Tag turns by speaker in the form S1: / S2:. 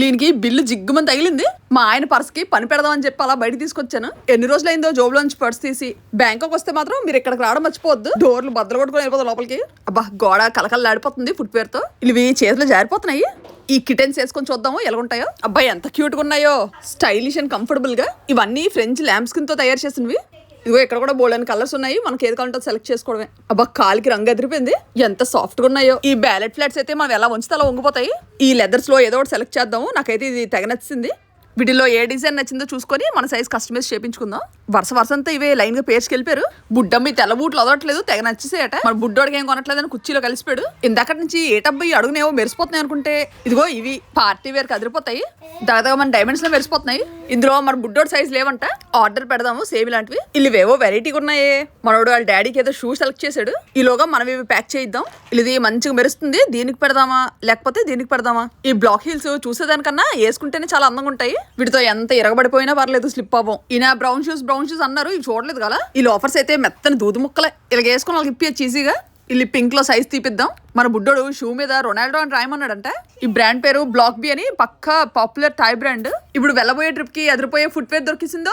S1: వీళ్ళకి బిల్లు జిగ్గుమని తగిలింది. మా ఆయన పర్స్కి పని పెడదామని చెప్పి అలా బయట తీసుకొచ్చాను. ఎన్ని రోజులైందో జోబులోంచి పర్స్ తీసి బ్యాంకాక్ వస్తే మాత్రం మీరు ఇక్కడికి రావడం మర్చిపోవద్దు. డోర్లు బద్దలు కొట్టుకుని వెళ్ళిపోతాం లోపలికి. అబ్బా గోడ కలకల్లాడిపోతుంది ఫుట్వేర్తో. ఇవి చేతులు జారిపోతున్నాయి. ఈ కిటెన్స్ వేసుకొని చూద్దాము ఎలాగుంటాయో అబ్బాయి ఎంత క్యూట్గా ఉన్నాయో. స్టైలిష్ అండ్ కంఫర్టబుల్గా. ఇవన్నీ ఫ్రెంచ్ ల్యాంప్స్తో తయారు చేసినవి. ఇదిగో ఇక్కడ కూడా బోల్డ్ అని కలర్స్ ఉన్నాయి. మనకి ఏది కావాలంటే సెలెక్ట్ చేసుకోవడమే. అబ్బా కాలికి రంగు ఎదిరిపోయింది. ఎంత సాఫ్ట్గా ఉన్నాయో. ఈ బ్యాలెట్ ఫ్లాట్స్ అయితే మనం ఎలా ఉంచితే అలా వంగిపోతాయి. ఈ లెదర్స్లో ఏదో ఒకటి సెలెక్ట్ చేద్దాము. నాకైతే ఇది తెగ నచ్చింది. వీటిలో ఏ డిజైన్ నచ్చిందో చూసుకొని మన సైజ్ కస్టమైజ్ చేపించుకుందాం. వరుస వరుస అంతా ఇవే లైన్గా పేర్చుకు వెళ్ళిపోయారు. బుడ్డమ్మ ఈ తెల్ల బూట్లు అదవట్లేదు తెగ నచ్చేసేయట. మన బుడ్డోడికి ఏం కొనట్లేదని కుర్చీలో కలిసిపోయాడు. ఇందాక నుంచి ఏటబ్బాయి అడుగునేవో మెరిసిపోతున్నాయి అనుకుంటే ఇదిగో ఇవి పార్టీ వేర్ కదిరిపోతాయి దాదాపు మన డైమండ్స్లో మెరిసిపోతున్నాయి. ఇందులో మన బుడ్డోడి సైజ్ లేవంట. ఆర్డర్ పెడదాము సేమ్ ఇలాంటివి. ఇల్లువేవో వెరైటీగా ఉన్నాయే. మనోడు వాళ్ళ డాడీకి ఏదో షూ సెలెక్ట్ చేశాడు. ఈలోగా మనం ఇవి ప్యాక్ చేయిద్దాం. ఇది మంచిగా మెరుస్తుంది దీనికి పెడదామా? లేకపోతే దీనికి పెడదామా? ఈ బ్లాక్ హీల్స్ చూసేదానికన్నా వేసుకుంటేనే చాలా అందంగా ఉంటాయి. వీటితో ఎంత ఇరగబడిపోయినా పర్లేదు స్లిప్ అవ్వం. ఈయన బ్రౌన్ షూస్ బ్రౌన్ షూస్ అన్నారు ఇవి చూడలేదు కదా? ఈ ఆఫర్స్ అయితే మెత్తని దూది ముక్కలే. ఇలా వేసుకుని వాళ్ళకి ఇప్పించచ్చు ఈజీగా ఇల్లు పింక్లో సైజ్ తీపిద్దాం. మన బుడ్డోడు షూ మీద రొనాల్డో అని రాయమన్నాడంట. ఈ బ్రాండ్ పేరు బ్లాక్ బి అని పక్క పాపులర్ థాయ్ బ్రాండ్ ఇప్పుడు వెళ్ళబోయే ట్రిప్కి ఎదిరిపోయే ఫుట్వేర్ దొరికిసిందో?